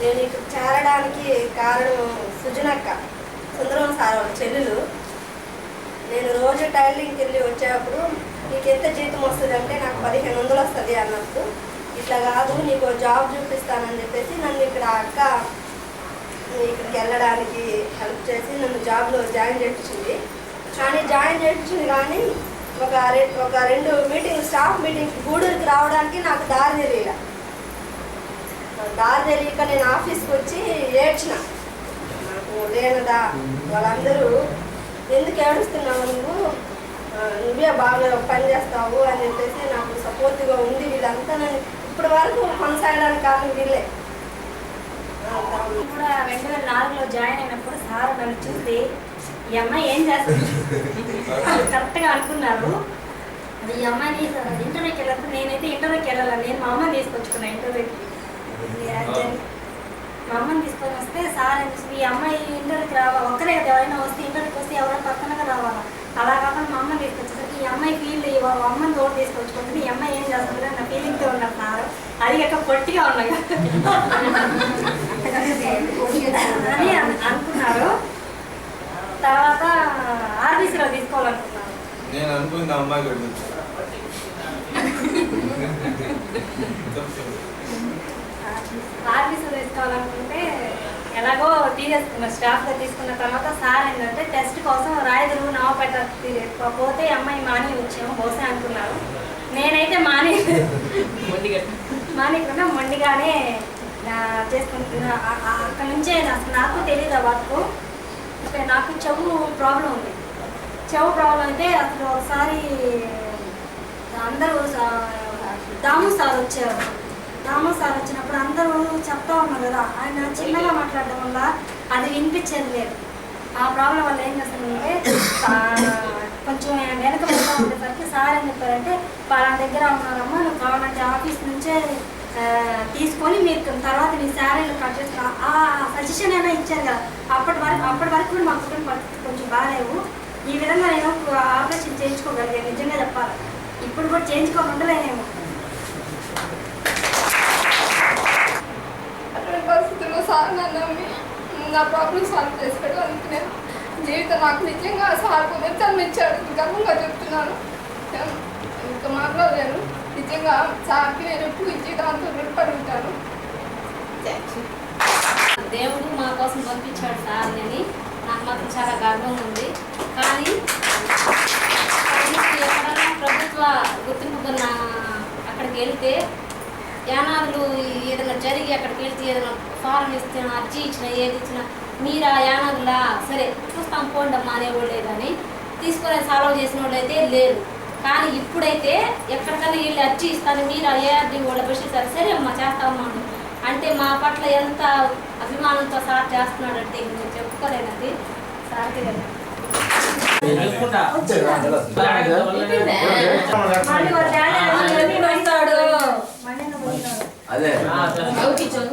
నేను ఇక్కడ చేరడానికి కారణం సుజనక్క సుందరం సార్ వాళ్ళ చెల్లెలు. నేను రోజు టైలరింగ్కి వెళ్ళి వచ్చేటప్పుడు నీకు ఎంత జీతం వస్తుంది అంటే నాకు పదిహేను వందలు వస్తుంది అన్నట్టు. ఇట్లా కాదు నీకు జాబ్ చూపిస్తానని చెప్పేసి నన్ను ఇక్కడ అక్క ఇక్కడికి వెళ్ళడానికి హెల్ప్ చేసి నన్ను జాబ్లో జాయిన్ చేయించింది కానీ జాయిన్ చేయించింది కానీ ఒక రె- ఒక రెండు మీటింగ్ స్టాఫ్ మీటింగ్ గూడూరుకి రావడానికి నాకు దారి తెలియలే. దారి తెలియక నేను ఆఫీస్కి వచ్చి ఏడ్చిన. నాకు లేనదా వాళ్ళందరూ ఎందుకు ఏడుస్తున్నావు నువ్వు? నువ్వే బాగా పని చేస్తావు అని చెప్పేసి నాకు సపోర్ట్గా ఉంది వీళ్ళంతా నన్ను ఇప్పటి వరకు కొనసాగడానికి కారణం వీళ్ళే. కూడా రెండు వేల నాలుగులో జాయిన్ అయినప్పుడు సార్ నన్ను చూసి ఈ అమ్మాయి ఏం చేస్తుంది? కరెక్ట్గా అనుకున్నారు. ఈ అమ్మాయిని ఇంటర్వ్యూకి వెళ్ళినప్పుడు నేనైతే ఇంటర్వ్యూకి వెళ్ళాలి. నేను మా అమ్మ తీసుకొచ్చుకున్నాను ఇంటర్వ్యూకి. మా అమ్మని తీసుకొని వస్తే సార్ అని ఈ అమ్మాయి ఇంటర్వ్యూకి రావాలి ఒక్కరే కదా ఎవరైనా వస్తే ఇంటర్వ్యూకి వస్తే ఎవరైనా పక్కనగా రావాలా అలా కాకుండా మా అమ్మని తీసుకొచ్చేసరికి ఈ అమ్మాయి ఫీల్ వాళ్ళ అమ్మని తోడు తీసుకొచ్చుకుంటుంది. ఈ అమ్మాయి ఏం చేస్తుంది నా ఫీలింగ్తో ఉన్నారు సార్. అది కాక పొట్టిగా ఉన్నాయి అని అన్- అనుకున్నారు. తర్వాత ఆర్బీసీలో తీసుకోవాలనుకున్నారు. నేను అనుకుంది ఆ అమ్మాయి గురించి. ఆర్బీసీలో తీసుకోవాలనుకుంటే ఎలాగో తీసేసుకున్నారు స్టాఫ్గా తీసుకున్న తర్వాత సార్ ఏంటంటే టెస్ట్ కోసం రాయదురు నవపేట పోతే అమ్మాయి మాని వచ్చాము బహుశా అనుకున్నారు నేనైతే మాని మానేకుండా మొండిగానే చేసుకుంటున్నా. అక్కడ నుంచే నాకు తెలియదు ఆ వర్క్. నాకు చెవు ప్రాబ్లం ఉంది. చెవు ప్రాబ్లం అయితే అసలు ఒకసారి అందరూ దాము సార్ వచ్చారు. దాము సార్ వచ్చినప్పుడు అందరూ చెప్తా ఉన్నారు కదా ఆయన చిన్నగా మాట్లాడడం వల్ల అది వినిపించేది లేదు. ఆ ప్రాబ్లం వల్ల ఏం చేస్తుందంటే కొంచెం వెనక వెళ్తా ఉండేసరికి సార్ ఏం చెప్పారంటే వాళ్ళ దగ్గర ఉన్నారమ్మా నువ్వు కావాలంటే ఆఫీస్ నుంచే తీసుకొని మీరు తర్వాత మీ శారీలు కట్ చేసుకో ఆ సజెషన్ అయినా ఇచ్చారు కదా అప్పటి వరకు అప్పటి వరకు కూడా మా కుటుంబ పరిస్థితి కొంచెం బాగాలేవు. ఈ విధంగా నేను ఆపరేషన్ చేయించుకోగలిగాను నిజంగా చెప్పాలి ఇప్పుడు కూడా చేయించుకోకుండాలేనేమో అటువంటి సార్ నన్ను నమ్మి నా ప్రాబ్లం సాల్వ్ చేశాడు. అందుకే నేను జీవితం నాకు నిజంగా సార్ జన్మ ఇచ్చాడు. గర్వంగా చెప్తున్నాను. ఇంకా మాట్లాడలేను. నిజంగా సార్కి నేను ఎప్పుడు ఈ జీవితాంతో రుణపడి ఉంటాను దేవుడు మా కోసం పంపించాడు సార్ అని నాకు మాత్రం చాలా గర్వంగా ఉంది. కానీ ఎక్కడైనా ప్రభుత్వ గుర్తింపు అక్కడికి వెళ్తే యానాదులు ఏదైనా జరిగి అక్కడికి వెళ్తే ఏదైనా ఫారం ఇచ్చినా అర్జీ ఇచ్చినా ఏది ఇచ్చినా మీరు ఆ యానాదులా? సరే చూస్తాం పోండి అమ్మా అనేవాళ్ళే కానీ తీసుకునే సాల్వ్ చేసిన వాళ్ళు అయితే లేరు. కానీ ఇప్పుడైతే ఎక్కడికైనా వెళ్ళి అర్జీ ఇస్తాను మీరు ఆ ఏఆర్డీ వాళ్ళ బెస్ట్ సరే? అమ్మా చేస్తామమ్మా అని. అంటే మా పట్ల ఎంత అభిమానంతో సార్ చేస్తున్నాడంటే ఇంక నేను చెప్పుకోలేనండి సార్కి మళ్ళీ 아네. 아, 여기 있잖아.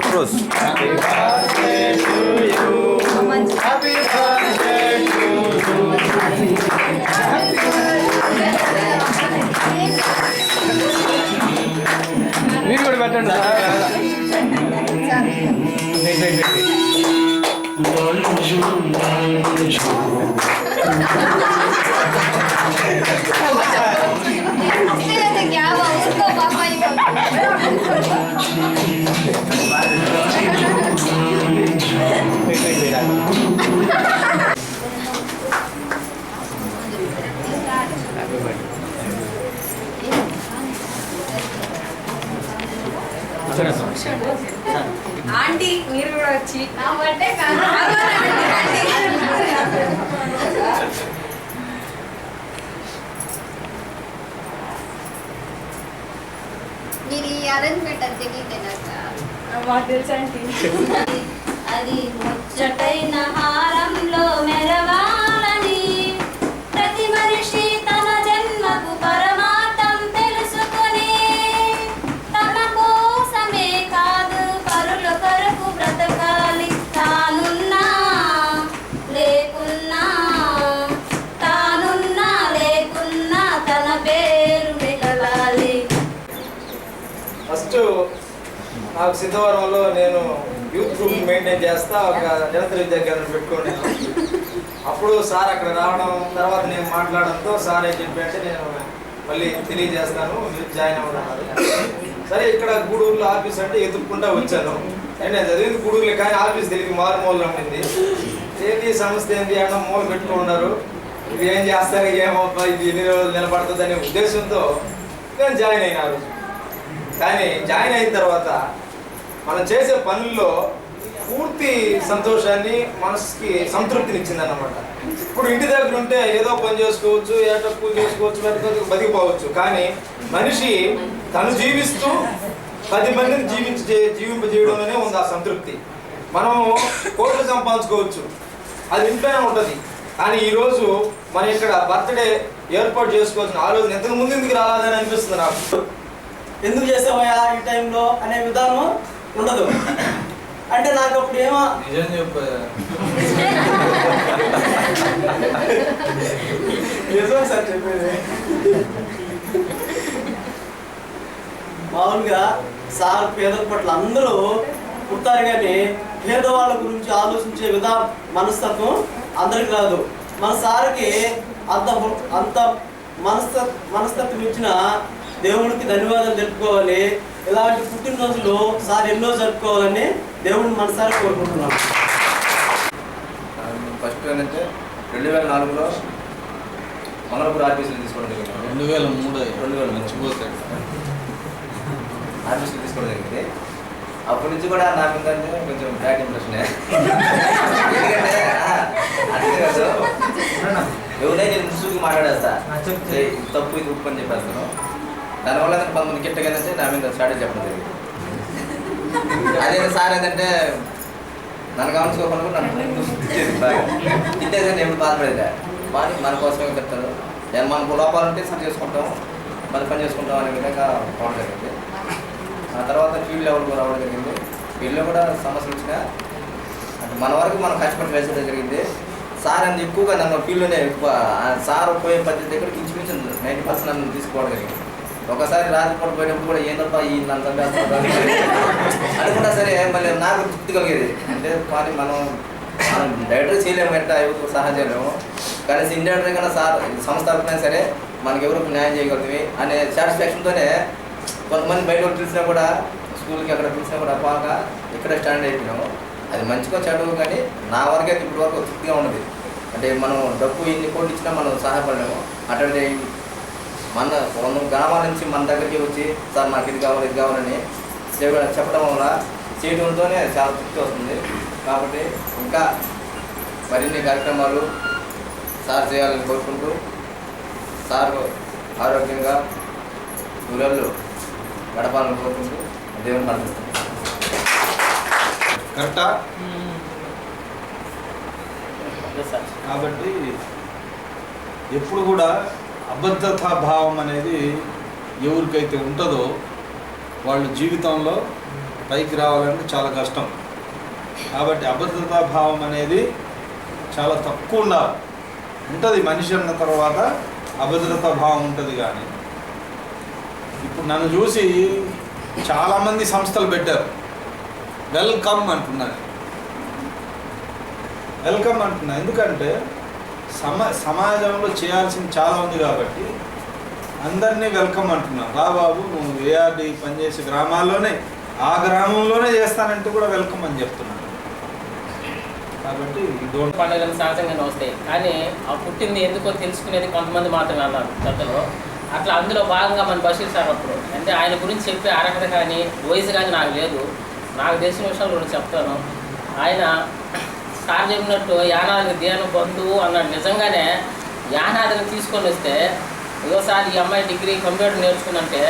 크로스. Bonjour, you. ఆంటీ మీరు కూడా వచ్చి. మీరు ఈ అరేంజ్మెంట్ అది ఆంటీ? అది ముచ్చటైన హారంలో మెరవాలని నాకు సిద్ధవరంలో నేను యూత్ గ్రూప్ మెయింటైన్ చేస్తా ఒక జనతల విద్యా కేంద్రం పెట్టుకున్నాను అప్పుడు సార్ అక్కడ రావడం తర్వాత నేను మాట్లాడడంతో సార్ ఏం చెప్పారంటే నేను మళ్ళీ తెలియజేస్తాను మీరు జాయిన్ అవ్వడం సరే ఇక్కడ గూడూరులో ఆఫీస్ అంటే ఎదుర్కొంటా వచ్చాను. అంటే నేను చదివింది గూడూరులో కానీ ఆఫీస్ తెలియదు మారుమూలలో ఉండింది. ఏంటి సంస్థ ఏంటి అన్న మూల పెట్టుకున్నారు ఇది ఏం చేస్తారు ఏమో ఇది ఎన్ని రోజులు నిలబడుతుంది అనే ఉద్దేశంతో నేను జాయిన్ అయినా రోజు. కానీ జాయిన్ అయిన తర్వాత మనం చేసే పనుల్లో పూర్తి సంతోషాన్ని మనసుకి సంతృప్తిని ఇచ్చిందన్నమాట ఇప్పుడు ఇంటి దగ్గర ఉంటే ఏదో పని చేసుకోవచ్చు ఏటో పూజ చేసుకోవచ్చు లేకపోతే బతికిపోవచ్చు. కానీ మనిషి తను జీవిస్తూ పది మందిని జీవించి జీవింపజేయడంలోనే ఉంది ఆ సంతృప్తి. మనము కోట్లు సంపాదించుకోవచ్చు. అది ఇంట్లోనే ఉంటుంది. కానీ ఈరోజు మనం ఇక్కడ బర్త్డే ఏర్పాటు చేసుకోవాల్సిన ఆలోచన ఎంతకు ముందు ఎందుకు రాలేదని అనిపిస్తుంది నాకు. ఎందుకు చేసావయ్యా ఈ టైంలో అనే విధానం ఉండదు. అంటే నాకు అప్పుడు ఏమో నిజం చెప్పా. నిజం సార్ చెప్పేది. మామూలుగా సార్ పేదల పట్ల అందరూ పుట్టారు కానీ పేదవాళ్ళ గురించి ఆలోచించే విధా మనస్తత్వం అందరికి రాదు. మన సార్కి అంత అంత మనస్త మనస్తత్వం ఇచ్చిన దేవుడికి ధన్యవాదాలు తెలుపుకోవాలి. ఇలాంటి పుట్టినరోజులు సార్ ఎన్నో జరుపుకోవాలని దేవుడిని మనసారి కోరుకుంటున్నాం. ఫస్ట్ ఏంటంటే రెండు వేల నాలుగులో మంగళపూర్ ఆర్టీసీలు తీసుకోవడం జరిగింది. రెండు వేల మూడు రెండు వేల మూడు. మర్చిపోతాడు. ఆర్టీసీలు తీసుకోవడం జరిగింది. అప్పటి నుంచి కూడా నాకు ఏంటంటే కొంచెం బ్యాడ్ ఇంప్రెషన్. ఎందుకంటే ఆ, అదే కాదు. ఎవరైనా నేను ముసుగు మాట్లాడేస్తా. తప్పు ఇది ఉప్పు అని చెప్పేస్తాను. దానివల్ల నేను కొంతమంది గిట్టగా ఏంటంటే నా మీద స్టార్ట్ చెప్పడం జరిగింది. అదే సార్ ఏంటంటే నన్ను గమనించుకోకుండా కూడా నన్ను ముందు తిట్టేది బాగా తిట్టేది నేను ఎప్పుడు బాధపడేది కానీ మన కోసమే చెప్తారు నేను మనకు లోపాలు ఉంటే సరి చేసుకుంటాం మన పని చేసుకుంటాం అనే విధంగా పోవడం జరిగింది. ఆ తర్వాత ఫీల్డ్ లెవెల్ కూడా రావడం జరిగింది. ఫీల్డ్లో కూడా సమస్యలు వచ్చినా అంటే మన వరకు మనం కష్టపడి వేసడం జరిగింది. సార్ అని ఎక్కువగా నన్ను ఫీల్డ్లోనే ఎక్కువ సార్ పోయే పద్ధతి దగ్గరికి ఇంచుమించు నైంటీ పర్సెంట్ నన్ను తీసుకోవడం జరిగింది. ఒకసారి రాత్రిపూట పోయినప్పుడు కూడా ఏందప్పా ఈ నన్ను అనుకున్నా సరే మళ్ళీ నాకు తృప్తి కలిగేది. అంటే కానీ మనం మనం డైరెక్టర్ చేయలేము ఎట్లా ఎవరికి సహాయం చేయలేము కానీ ఇండైరెక్టర్ కన్నా సార్ సంస్థ తరపున సరే మనకి ఎవరికి న్యాయం చేయగలుగుతుంది అనే సాటిస్ఫాక్షన్తోనే కొంతమంది బయట పిలిచినా కూడా స్కూల్కి అక్కడ పిలిచినా కూడా పాక ఇక్కడ స్టాండ్ అయిపోయినాము. అది మంచిగా చెడు కానీ నా వరకు అయితే ఇప్పటి వరకు తృప్తిగా ఉన్నది. అంటే మనం డబ్బు ఎన్ని కోట్లు ఇచ్చినా మనం సహాయపడలేము. అటువంటి మన వంద గ్రామాల నుంచి మన దగ్గరికి వచ్చి సార్ నాకు ఇది కావాలి ఇది కావాలని చెప్ప- చెప్పడం వల్ల చేయడంతోనే చాలా తృప్తి వస్తుంది. కాబట్టి ఇంకా మరిన్ని కార్యక్రమాలు సార్ చేయాలని కోరుకుంటూ సార్ ఆరోగ్యంగా ఊరళ్ళు గడపాలని కోరుకుంటూ దేవుని ప్రార్థిస్తున్నాను కరెక్టా? కాబట్టి ఎప్పుడు కూడా అబద్ధతా భావం అనేది ఎవరికైతే ఉంటుందో వాళ్ళు జీవితంలో పైకి రావాలంటే చాలా కష్టం. కాబట్టి అబద్ధతా భావం అనేది చాలా తక్కువ ఉండాలి. ఉంటుంది మనిషి అన్న తర్వాత అభద్రతా భావం ఉంటుంది కానీ. ఇప్పుడు నన్ను చూసి చాలామంది సంస్థలు పెట్టారు. వెల్కమ్ అంటున్నారు. వెల్కమ్ అంటున్నా. ఎందుకంటే సమ సమాజంలో చేయాల్సింది చాలా ఉంది కాబట్టి అందరినీ వెల్కమ్ అంటున్నాం. రా బాబు నువ్వు ఏఆర్డి పనిచేసే గ్రామాల్లోనే ఆ గ్రామంలోనే చేస్తానంటే కూడా వెల్కమ్ అని చెప్తున్నాను కాబట్టి పండుగలు సహజంగానే వస్తాయి. కానీ ఆ పుట్టింది ఎందుకో తెలుసుకునేది కొంతమంది మాత్రమే అన్నారు పెద్దలు అట్లా అందులో భాగంగా మన బషీర్ సార్ అప్పుడు అంటే ఆయన గురించి చెప్పే అర్హత కానీ వయసు కానీ నాకు లేదు. నాకు తెలిసిన విషయాలు కూడా చెప్తాను. ఆయన సార్ చెప్పినట్టు యానాదిని దేని బంధువు అన్నాడు. నిజంగానే యానాదిని తీసుకొని వస్తే ఇదోసారి ఈ అమ్మాయి డిగ్రీ కంప్యూటర్ నేర్చుకుందంటే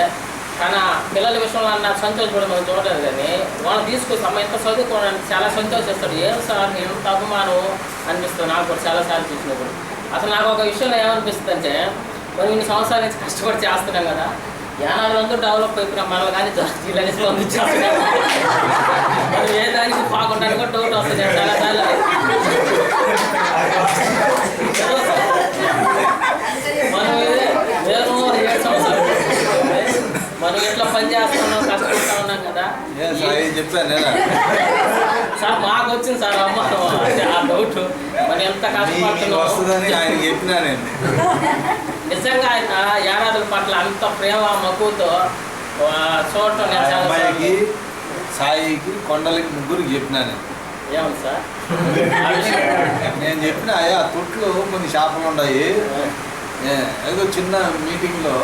తన పిల్లల విషయంలో అన్న సంతోషపడి మనం చూడలేదు కానీ వాళ్ళు తీసుకొచ్చి అమ్మాయి ఎంత చదువుకోవడానికి చాలా సంతోషిస్తాడు. ఏం సార్ ఎంత అభిమానం? అనిపిస్తుంది. నాకు కూడా చాలాసార్లు చూసినప్పుడు. అసలు నాకు ఒక విషయంలో ఏమనిపిస్తుంది అంటే మనం ఇన్ని సంవత్సరాల నుంచి కష్టపడి చేస్తున్నాం కదా యానాలందరూ డెవలప్ అయిపోయినా మనల్ని కానీ జిల్లాని స్పందించేస్తున్నాం మనం ఏ దానికి బాగుంటాను కూడా డౌట్ వస్తుంది. చాలా చాలా. మనం ఏ- నేను ఏడు సంవత్సరాలు మనం ఎట్లా పని చేస్తున్నాం కష్టపడుతున్నాం చెప్పాను సార్ మాకు వచ్చింది సార్ అమ్మ. ఆ డౌట్ మరి ఎంత కష్టపడుతున్నాం వస్తుందని ఆయనకి చెప్పినా నేను. నిజంగా ఆయన ఏడాదుల పట్ల అంత ప్రేమ మక్కువతో ఆ, చూడటం ఆ అమ్మాయికి సాయికి కొండలకి ముగ్గురికి చెప్పినా నేను. ఏమన్నా సార్? నేను చెప్పిన అయ్యా తొట్లు కొన్ని చేపలు ఉన్నాయి. ఏదో చిన్న మీటింగ్లో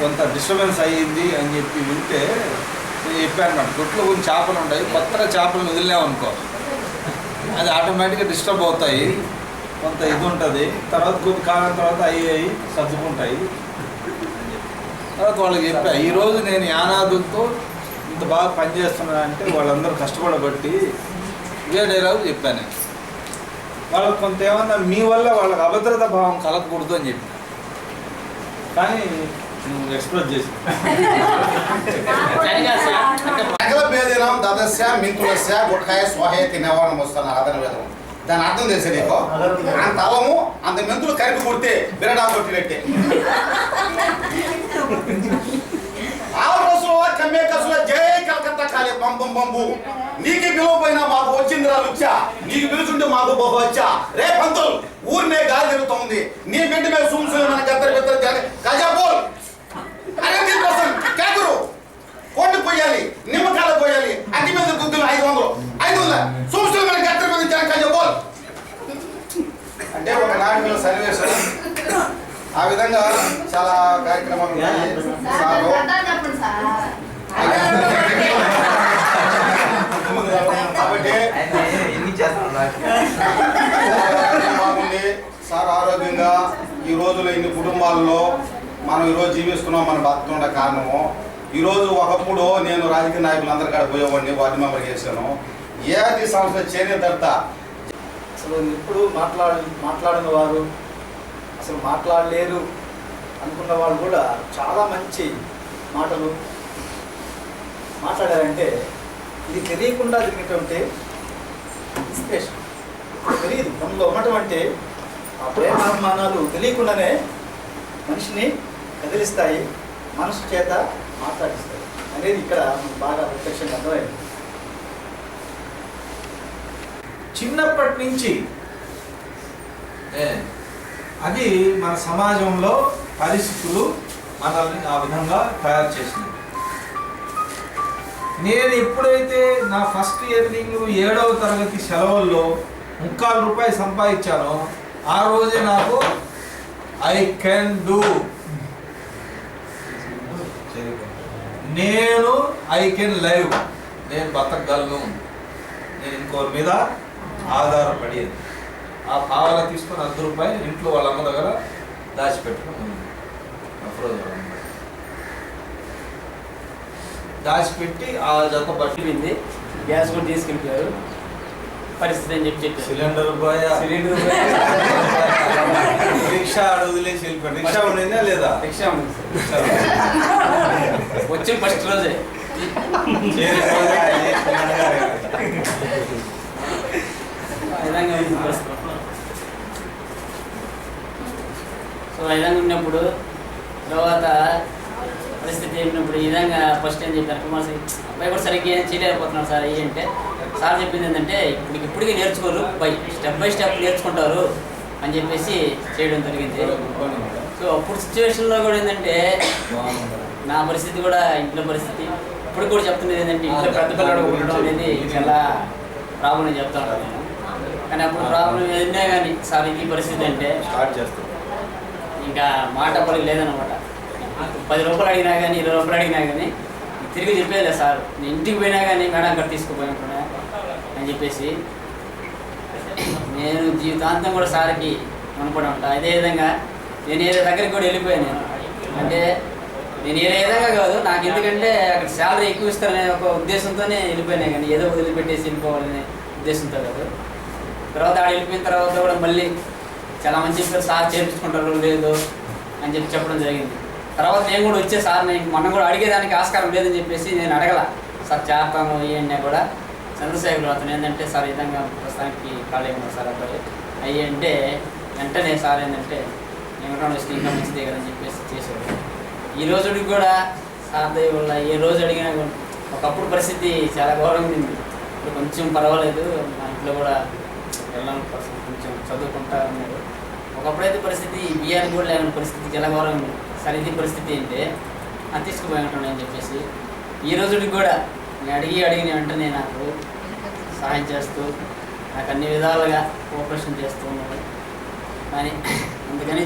కొంత డిస్టర్బెన్స్ అయ్యింది అని చెప్పి వింటే చెప్పాను మేడం తొట్లో కొన్ని చేపలు ఉంటాయి. కొత్తగా చేపలు వదిలేమనుకో అది ఆటోమేటిక్గా డిస్టర్బ్ అవుతాయి. కొంత ఇది ఉంటుంది. తర్వాత కొద్ది కాలం తర్వాత అయ్యి అయ్యి సర్దుకుంటాయి. తర్వాత వాళ్ళకి చెప్పా ఈరోజు నేను యానాదులతో ఇంత బాగా పనిచేస్తున్నానంటే వాళ్ళందరూ కష్టపడబట్టి ఇదే డైలాగ్ చెప్పాను నేను. వాళ్ళకి కొంత ఏమన్నా మీ వల్ల వాళ్ళకి అభద్రత భావం కలగకూడదు అని చెప్పి. కానీ ఎక్స్ప్రెస్ చేసి. సకల భేదినం దదస్య మింతులస్య గుట్కాయ స్వహేతి నివారణ వస్తున్న ఆదరణ వేదం. దాని అర్థం తెలిసే నీకు? అంత అలము అంత మెంతులు కలిపి కొడితే బిరడా కొట్టినట్టే కమ్మే కసుల జై కలకత్తా కాలే పంపం పంపు నీకు పిలువపోయినా మాకు వచ్చింది రా లుచ్చా. నీకు పిలుచుంటే మాకు బహు వచ్చా రే పంతులు ఊరినే గాలి తిరుగుతోంది నీ బిడ్డ మీద సుమ్సులు మన గద్దరు గద్దరు గజా బోల్ అరే దీనికోసం కేకురు. పోయాలి నిమ్మకాయలు పోయాలి. అగ్గి మీద గుద్దులు ఐదు వందలు. ఐదు వందల. సుమ్సులు మన గద్దరు మీద జనం గజా అంటే ఒక నాటకంలో సన్నివేశం. ఆ విధంగా చాలా కార్యక్రమాలు కాబట్టి ఎన్ని బాగుంది సార్ ఆరోగ్యంగా ఈ రోజులో ఇన్ని కుటుంబాల్లో మనం ఈరోజు జీవిస్తున్నాం మన బతుకున్న కారణము. ఈరోజు ఒకప్పుడు నేను రాజకీయ నాయకులందరి కాడ పోయేవాడిని వార్డు మెంబర్ చేశాను. ఏది సంస్థ చేరిన తర్వాత అసలు ఇప్పుడు మాట్లాడ మాట్లాడిన వారు అసలు మాట్లాడలేరు అనుకున్న వాళ్ళు కూడా చాలా మంచి మాటలు మాట్లాడారంటే ఇది తెలియకుండా జరిగినటువంటి ఇన్స్పిరేషన్ తెలియదు. మనలో ఉన్నటువంటి ఆ ప్రేమాభిమానాలు తెలియకుండానే మనిషిని కదిలిస్తాయి మనసు చేత మాట్లాడిస్తాయి. అనేది ఇక్కడ బాగా ప్రత్యక్షంగా అర్థమైంది. చిన్నప్పటి నుంచి ఏ, అది మన సమాజంలో పరిస్థితులు మనల్ని ఆ విధంగా తయారు చేసినాయి నేను ఎప్పుడైతే నా ఫస్ట్ ఇయర్నింగ్ ఏడవ తరగతి సెలవుల్లో ముక్కాలు రూపాయలు సంపాదించానో ఆ రోజే నాకు ఐ కెన్ డూ నేను ఐ కెన్ లైవ్ నేను బతకగలను. నేను ఇంకోరి మీద ఆధారపడేది ఆ పావల తీసుకొని అర్ధ రూపాయలు ఇంట్లో వాళ్ళ అమ్మ దగ్గర దాచిపెట్టడం ఉంది. అఫ్రోజ్ దాచిపెట్టి ఆ జత బట్టి పట్టింది గ్యాస్ కూడా తీసుకెళ్ళిపోయారు. పరిస్థితి అని చెప్పి చెప్పారు. సిలిండర్ బాయ్ సిలిండర్ రిక్షా వెళ్ళిపోయాడు. రిక్షా ఉండిందా లేదా? రిక్షా ఉంది. వచ్చి ఫస్ట్ రోజే. సో విధంగా ఉన్నప్పుడు తర్వాత పరిస్థితి ఏమినప్పుడు ఈ విధంగా ఫస్ట్ ఏం చెప్పారు? కుమార్ సింగ్ అబ్బాయి కూడా సరిగ్గా ఏం చేయలేకపోతున్నాడు సార్ అయ్యి అంటే సార్ చెప్పింది ఏంటంటే ఇప్పుడు ఇప్పటికీ నేర్చుకోరు బై స్టెప్ బై స్టెప్ నేర్చుకుంటారు అని చెప్పేసి చేయడం జరిగింది. సో అప్పుడు సిచ్యువేషన్లో కూడా ఏంటంటే నా పరిస్థితి కూడా ఇంట్లో పరిస్థితి. ఇప్పుడు కూడా చెప్తున్నది ఏంటంటే ఇంట్లో పెద్ద పిల్లడు ఉండడం అనేది చాలా ప్రాబ్లం అని చెప్తా ఉంటాను నేను. కానీ అప్పుడు ప్రాబ్లం ఏదైనా కానీ సార్ ఇది పరిస్థితి అంటే స్టార్ట్ చేస్తాం. ఇంకా మాట పలికి లేదనమాట పది రూపాయలు అడిగినా కానీ ఇరవై రూపాయలు అడిగినా కానీ తిరిగి చెప్పేదిలే సార్. నేను ఇంటికి పోయినా కానీ మేడం అక్కడ తీసుకుపోయినట్టున్నా అని చెప్పేసి నేను జీవితాంతం కూడా సార్కి అనుకుని ఉంటా అదేవిధంగా నేను ఏదో దగ్గరికి కూడా వెళ్ళిపోయాను నేను. అంటే నేను ఏ విధంగా కాదు నాకు ఎందుకంటే అక్కడ శాలరీ ఎక్కువ ఇస్తారనే ఒక ఉద్దేశంతోనే వెళ్ళిపోయినా కానీ ఏదో వదిలిపెట్టేసి వెళ్ళిపోవాలనే ఉద్దేశంతో కాదు. తర్వాత ఆడ వెళ్ళిపోయిన తర్వాత కూడా మళ్ళీ చాలా మంచి చెప్పారు సార్ చేర్పించుకుంటారు లేదు అని చెప్పి చెప్పడం జరిగింది. తర్వాత నేను కూడా వచ్చే సార్ నేను మొన్న కూడా అడిగేదానికి ఆస్కారం లేదని చెప్పేసి నేను అడగల. సార్ చేస్తాను ఇవన్నీ కూడా. చంద్రశేఖర్ అతను ఏంటంటే సార్ ఈ విధంగా ప్రస్తుతానికి ఖాళీ ఉన్నారు సార్ అబ్బాయి. అయ్యి అంటే వెంటనే సార్ ఏంటంటే నేను వస్తే ఇంకా మంచిదే అని చెప్పేసి చేశాడు. ఈ రోజుకి కూడా సార్ వల్ల ఏ రోజు అడిగినా ఒకప్పుడు పరిస్థితి చాలా ఘోరంగా ఉంది ఇప్పుడు కొంచెం పర్వాలేదు మా ఇంట్లో కూడా వెళ్ళాలని పరిస్థితి కొంచెం చదువుకుంటా ఉన్నారు. ఒకప్పుడైతే పరిస్థితి బియ్యానికి కూడా లేని పరిస్థితి చాలా ఘోరంగా ఉంది. సరే ఇది పరిస్థితి ఏంటి అది తీసుకుపోయి అని చెప్పేసి ఈ రోజుకి కూడా నేను అడిగి అడిగిన వెంటనే నాకు సహాయం చేస్తూ నాకు అన్ని విధాలుగా కోఆపరేషన్ చేస్తూ ఉన్నాడు. కానీ అందుకని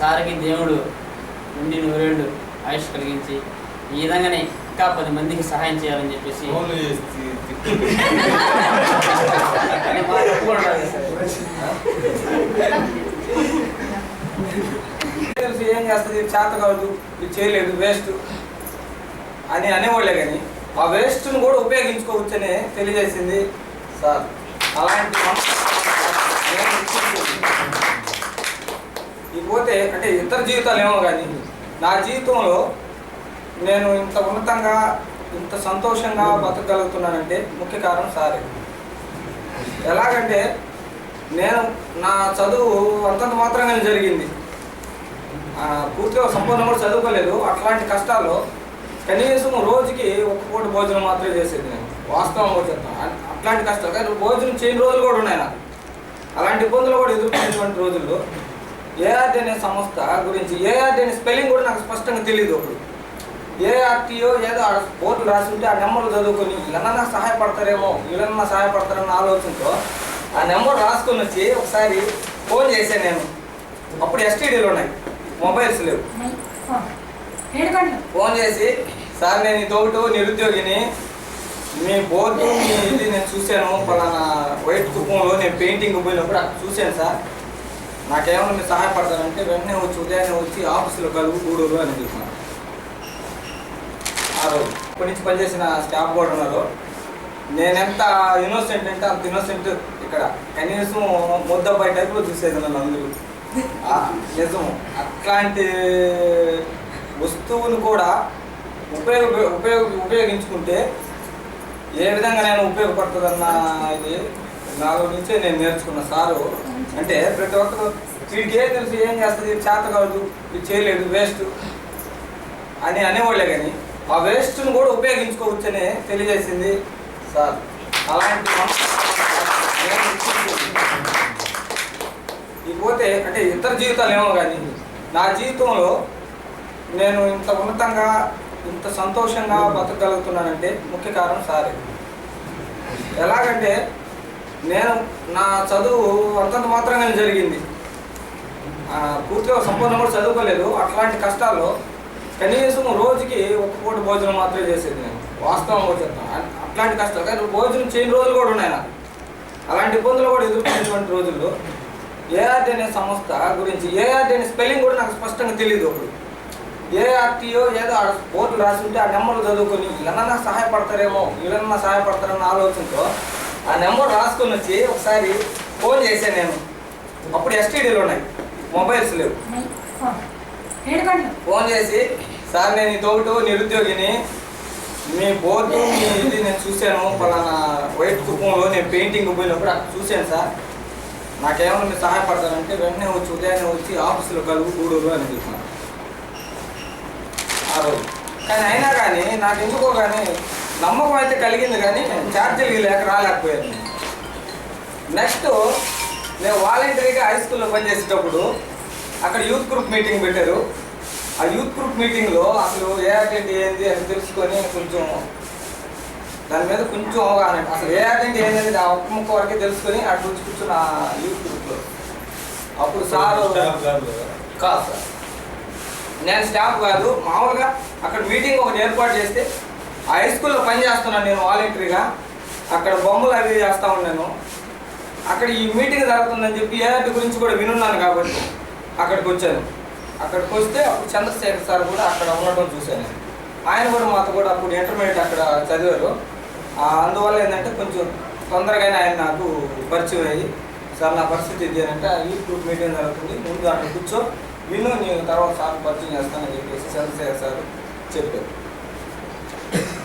సార్కి దేవుడు ఉండి నూరేళ్ళు ఆయుష్ కలిగించి ఈ విధంగానే ఇంకా పది మందికి సహాయం చేయాలని చెప్పేసి ఏం చేస్తుంది? చేత కాదు ఇది చేయలేదు. వేస్ట్. అని అనేవాళ్ళే కానీ ఆ వేస్ట్ను కూడా ఉపయోగించుకోవచ్చని తెలియజేసింది సార్. అలాంటి ఇకపోతే అంటే ఇతర జీవితాలు ఏమో కానీ నా జీవితంలో నేను ఇంత ఉన్నతంగా ఇంత సంతోషంగా బతకగలుగుతున్నానంటే ముఖ్య కారణం సారే. ఎలాగంటే నేను నా చదువు అంతంత మాత్రంగానే జరిగింది. పూర్తిగా సంపూర్ణంగా కూడా చదువుకోలేదు. అట్లాంటి కష్టాల్లో కనీసం రోజుకి ఒక పూట భోజనం మాత్రమే చేసేది నేను. వాస్తవం చెప్తాను అట్లాంటి కష్టాలు కానీ భోజనం చేయని రోజులు కూడా ఉన్నాయి నాకు. అలాంటి ఇబ్బందులు కూడా ఎదుర్కొనేటువంటి రోజుల్లో ఏఆర్టీ అనే సంస్థ గురించి ఏఆర్టీ అనే స్పెల్లింగ్ కూడా నాకు స్పష్టంగా తెలియదు ఒకడు ఏఆర్టీఓ ఏదో ఆ బోర్డులు రాసి ఉంటే ఆ నెంబర్లు చదువుకొని వీళ్ళన్నా సహాయపడతారేమో వీళ్ళన్నా సహాయపడతారన్న ఆలోచనతో ఆ నెంబర్ రాసుకొని వచ్చి ఒకసారి ఫోన్ చేశాను నేను. అప్పుడు ఎస్టీడీలు ఉన్నాయి. మొబైల్స్ లేవు. ఫోన్ చేసి సార్ నేను ఈ తోటు నిరుద్యోగిని. మీ బోర్డు మీ ఇది నేను చూశాను పలానా వైట్ కుప్పంలో నేను పెయింటింగ్ పోయినప్పుడు అక్కడ చూశాను సార్. నాకేమైనా మీరు సహాయపడతారంటే వెంటనే వచ్చి ఉదయాన్నే వచ్చి ఆఫీసులో కలుగు గూడూరు అని చెప్పాను ఆ రోజు. ఇప్పటి నుంచి పనిచేసిన స్టాఫ్ కూడా ఉన్నారు. నేను ఎంత ఇన్నోసెంట్ అంటే అంత ఇన్నోసెంట్ ఇక్కడ. కనీసం ముద్దబ్బాయి టైప్లో చూసేది నన్ను అందరూ. నిజం. అట్లాంటి వస్తువును కూడా ఉపయోగ ఉపయోగ ఉపయోగించుకుంటే ఏ విధంగా నేను ఉపయోగపడుతుందన్న ఇది నాలో నుంచే నేను నేర్చుకున్న సారు. అంటే ప్రతి ఒక్కరు వీడికి ఏం తెలుసు ఏం చేస్తుంది? చేత కాదు ఇది చేయలేదు వేస్ట్ అని అనేవాళ్ళే కానీ ఆ వేస్ట్ను కూడా ఉపయోగించుకోవచ్చని తెలియజేసింది సార్. అలాంటి ఇకపోతే అంటే ఇతర జీవితాలు ఏమో కానీ నా జీవితంలో నేను ఇంత ఉన్నతంగా ఇంత సంతోషంగా బతకగలుగుతున్నానంటే ముఖ్య కారణం సారే. ఎలాగంటే నేను నా చదువు అంతంత మాత్రంగా జరిగింది. పూర్తిగా సంపూర్ణ కూడా చదువుకోలేదు. అట్లాంటి కష్టాల్లో కనీసం రోజుకి ఒక పూట భోజనం మాత్రమే చేసేది నేను. వాస్తవం చెప్తాను అట్లాంటి కష్టాలు. కానీ భోజనం చేయని రోజులు కూడా ఉన్నాయి నాకు. అలాంటి ఇబ్బందులు కూడా ఎదుర్కొనేటువంటి రోజుల్లో ఏఆర్డీ అనే సంస్థ గురించి ఏఆర్డీ అనే స్పెల్లింగ్ కూడా నాకు స్పష్టంగా తెలియదు ఏ ఆర్టీఓ ఏదో ఆడ బోర్డులు రాసి ఉంటే ఆ నెంబర్లు చదువుకొని వీళ్ళన్నా సహాయపడతారేమో వీళ్ళన్నా సహాయపడతారన్న ఆలోచనతో ఆ నెంబర్ రాసుకొని వచ్చి ఒకసారి ఫోన్ చేశాను నేను. అప్పుడు ఎస్టీడీలు ఉన్నాయి మొబైల్స్ లేవు. ఫోన్ చేసి సార్ నేను ఈ నిరుద్యోగిని మీ బోర్డు మీ ఇది నేను చూశాను పలానా వైట్ కుప్పంలో నేను పెయింటింగ్ పోయినప్పుడు అక్కడ చూశాను సార్. నాకేమైనా మీరు సహాయపడతారంటే వెంటనే వచ్చి ఉదయాన్నే వచ్చి ఆఫీసులో కలుగు గూడూరు అని చెప్పాను. ఆ రోజు. కానీ అయినా కానీ నాకు ఎందుకో కానీ నమ్మకం అయితే కలిగింది కానీ ఛార్జీలు లేక రాలేకపోయాను. నెక్స్ట్ నేను వాలంటరీగా హై స్కూల్లో పనిచేసేటప్పుడు అక్కడ యూత్ గ్రూప్ మీటింగ్ పెట్టారు. ఆ యూత్ గ్రూప్ మీటింగ్లో అసలు ఏ అటెండ్ ఏంది అని తెలుసుకొని కొంచెం దాని మీద కొంచెం అవగాహన అసలు ఏ అటెండ్ ఏంది ఆ ఒక్క ముక్క వరకే తెలుసుకొని అటు వచ్చి కూర్చున్న ఆ యూత్ గ్రూప్లో అప్పుడు సార్. కాదు సార్. నేను స్టాఫ్ కాదు మామూలుగా అక్కడ మీటింగ్ ఒకటి ఏర్పాటు చేస్తే ఆ హై స్కూల్లో పనిచేస్తున్నాను నేను వాలంటరీగా అక్కడ బొమ్మలు అవి చేస్తూ ఉన్నాను. అక్కడ ఈ మీటింగ్ జరుగుతుందని చెప్పి ఏఆర్టీ గురించి కూడా వినున్నాను కాబట్టి అక్కడికి వచ్చాను. అక్కడికి వస్తే అప్పుడు చంద్రశేఖర్ సార్ కూడా అక్కడ ఉండటం చూశాను ఆయన కూడా మాతో కూడా అప్పుడు ఇంటర్మీడియట్ అక్కడ చదివారు. అందువల్ల ఏంటంటే కొంచెం తొందరగానే ఆయన నాకు పరిచయం అయ్యి సార్ నా పరిస్థితి ఇది అంటే ఈ గ్రూప్ మీటింగ్ జరుగుతుంది ముందు అక్కడ కూర్చో విను నేను తర్వాత సార్ పరిచయం చేస్తానని చెప్పేసి చంద్రశేఖర్ సార్ చెప్పారు.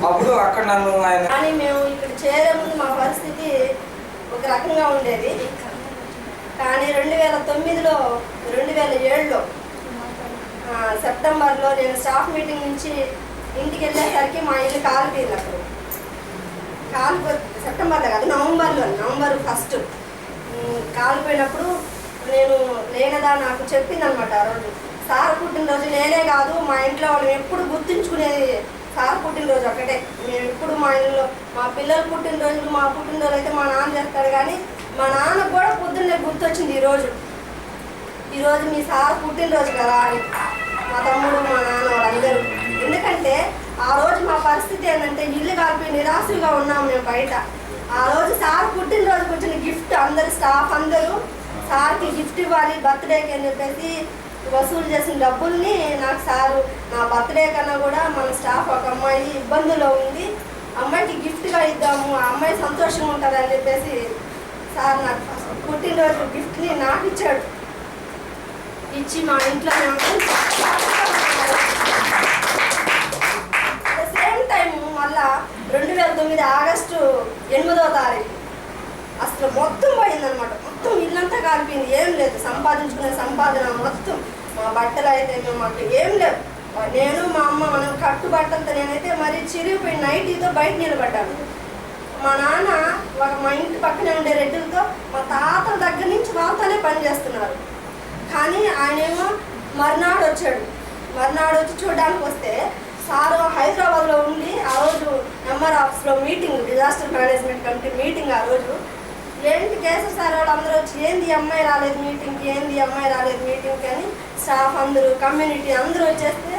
అప్పుడు అక్కడ నన్ను ఆయన కానీ మేము ఇక్కడ చేరే ముందు మా పరిస్థితి ఒక రకంగా ఉండేది. కానీ రెండు వేల తొమ్మిదిలో రెండు వేల ఏడులో సెప్టెంబర్లో నేను స్టాఫ్ మీటింగ్ నుంచి ఇంటికి వెళ్ళేసరికి మా ఇల్లు కాలిపోయింది అప్పుడు. కాలిపో సెప్టెంబర్లో కాదు నవంబర్లో నవంబర్ ఫస్ట్. కాలిపోయినప్పుడు నేను లేనదా నాకు చెప్పిందనమాట ఆ రోజు. సార్ పుట్టినరోజు నేనే కాదు మా ఇంట్లో వాళ్ళు ఎప్పుడు గుర్తుంచుకునేది సార్ పుట్టినరోజు ఒకటే. మేము ఎప్పుడు మా ఇంట్లో మా పిల్లలు పుట్టినరోజులు మా పుట్టినరోజు అయితే మా నాన్న చేస్తాడు కానీ మా నాన్నకు కూడా పొద్దున్నే గుర్తొచ్చింది ఈరోజు ఈరోజు మీ సార్ పుట్టినరోజు కదా అని మా తమ్ముడు మా నాన్న వాళ్ళందరూ ఎందుకంటే ఆ రోజు మా పరిస్థితి ఏంటంటే ఇల్లు కాలిపోయి నిరాశగా ఉన్నాం మేము బయట. ఆ రోజు సార్ పుట్టినరోజుకి వచ్చిన గిఫ్ట్ అందరు స్టాఫ్ అందరూ సార్కి గిఫ్ట్ ఇవ్వాలి బర్త్డేకి అని చెప్పేసి వసూలు చేసిన డబ్బుల్ని నాకు సారు నా బర్త్డే కన్నా కూడా మన స్టాఫ్ ఒక అమ్మాయి ఇబ్బందిలో ఉంది. అమ్మాయికి గిఫ్ట్గా ఇద్దాము ఆ అమ్మాయి సంతోషంగా ఉంటుంది అని చెప్పేసి సార్ నాకు పుట్టినరోజు గిఫ్ట్ని నాకు ఇచ్చాడు. ఇచ్చి మా ఇంట్లో సేమ్ టైం మళ్ళా రెండు వేల తొమ్మిది ఆగస్టు ఎనిమిదో తారీఖు. అసలు మొత్తం పోయిందనమాట మొత్తం ఇల్లంతా కాలిపోయింది ఏం లేదు. సంపాదించుకునే సంపాదన మొత్తం మా బట్టలు అయితే మాకు ఏం లేవు. నేను మా అమ్మ మనం కట్టు బట్టలతో నేనైతే మరి చిరిగిపోయి నైటీతో బయట నిలబడ్డాను. మా నాన్న ఒక మా ఇంటి పక్కనే ఉండే రెడ్డిలతో మా తాతల దగ్గర నుంచి వాళ్ళతోనే పని చేస్తున్నారు. కానీ ఆయనేమో మర్నాడు వచ్చాడు. మర్నాడు వచ్చి చూడడానికి వస్తే సారు హైదరాబాద్లో ఉండి ఆ రోజు ఎంఆర్ ఆఫీస్లో meeting disaster management committee meeting ఆ రోజు ఏంటి కేసర్ సార్ వాళ్ళు అందరూ వచ్చి ఏంది అమ్మాయి రాలేదు మీటింగ్కి ఏంది అమ్మాయి రాలేదు మీటింగ్కి అని స్టాఫ్ అందరూ కమ్యూనిటీ అందరూ వచ్చేస్తే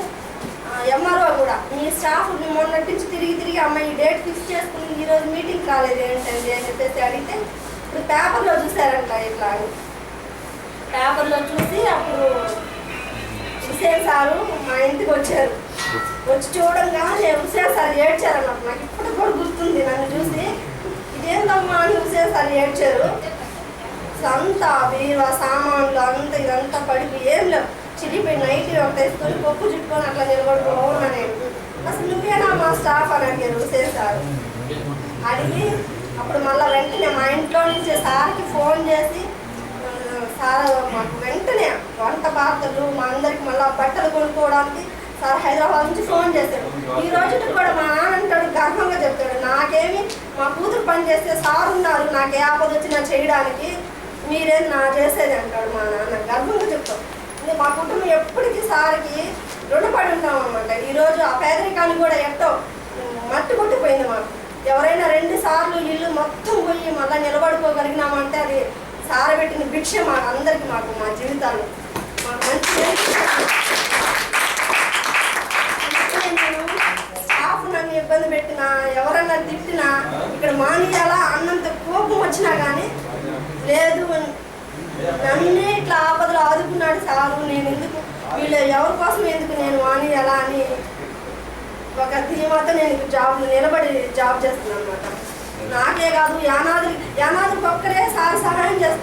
ఎంఆర్ఓ కూడా మీ స్టాఫ్ మొన్నటి నుంచి తిరిగి తిరిగి అమ్మాయి ఈ డేట్ ఫిక్స్ చేసుకుని ఈరోజు మీటింగ్ రాలేదు ఏంటండి? అని చెప్పేసి అడిగితే ఇప్పుడు పేపర్లో చూసారంట ఇట్లా. అని పేపర్లో చూసి అప్పుడు హుసేన్ సారు మా ఇంటికి వచ్చారు. వచ్చి చూడంగానే హుసేన్ సార్ ఏడ్చారన్నప్పుడు నాకు ఇప్పుడు కూడా గుర్తుంది నన్ను చూసి. ఇదేందమ్మా అని హుసేన్ సార్ ఏడ్చారు? అంతా బీరువా సామాన్లు అంతా ఇదంతా పడిపి ఏం లేవు. చిరిగిపోయి నైట్ ఒక వేసుకొని పప్పు చుట్టుకొని అట్లా నిలబడుకోవున్నా నేను అసలు నువ్వేనా మా స్టాఫ్ అని అడిగారు చేశారు సార్ అడిగి అప్పుడు మళ్ళీ వెంటనే మా ఇంట్లో నుంచి సార్కి ఫోన్ చేసి సార్ మాకు వెంటనే వంట పాత్రలు మా అందరికి మళ్ళీ బట్టలు కొనుక్కోవడానికి హైదరాబాద్ నుంచి ఫోన్ చేశాడు. ఈ రోజు కూడా మా నాన్న అంటాడు గర్వంగా చెప్తాడు నాకేమి మా కూతురు పని చేస్తే సార్ ఉన్నారు నాకు ఏ ఆపద వచ్చినా చేయడానికి మీరేం నా చేసేది అంటాడు మా నాన్న. గర్వంగా చెప్తాం. మా కుటుంబం ఎప్పటికీ సార్కి రుణపడి ఉంటాం అనమాట ఈరోజు ఆ పేదరికాన్ని కూడా ఎట్టో మట్టి కొట్టిపోయింది మాకు. ఎవరైనా రెండు సార్లు ఇల్లు మొత్తం పోయి మళ్ళీ నిలబడుకోగలిగినామంటే అది సారబెట్టిన భిక్ష మాకు అందరికి మాకు మా జీవితాలు. మాకు మంచి ఇబ్బంది పెట్టినా ఎవరన్నా తిట్టినా ఇక్కడ మానేయాలా అన్నంత కోపం వచ్చినా కానీ లేదు నన్నే ఇట్లా ఆపదలు ఆదుకున్నాడు సారు నేను ఎందుకు వీళ్ళు ఎవరి కోసం ఎందుకు నేను మానేయాలా అని ఒక ధీమాతో నేను జాబ్ నిలబడి జాబ్ చేస్తున్నాను అనమాట నాకే కాదు యానాదులు యానాదులకు ఒక్కరే సార్ సహాయం చేస్తున్నాను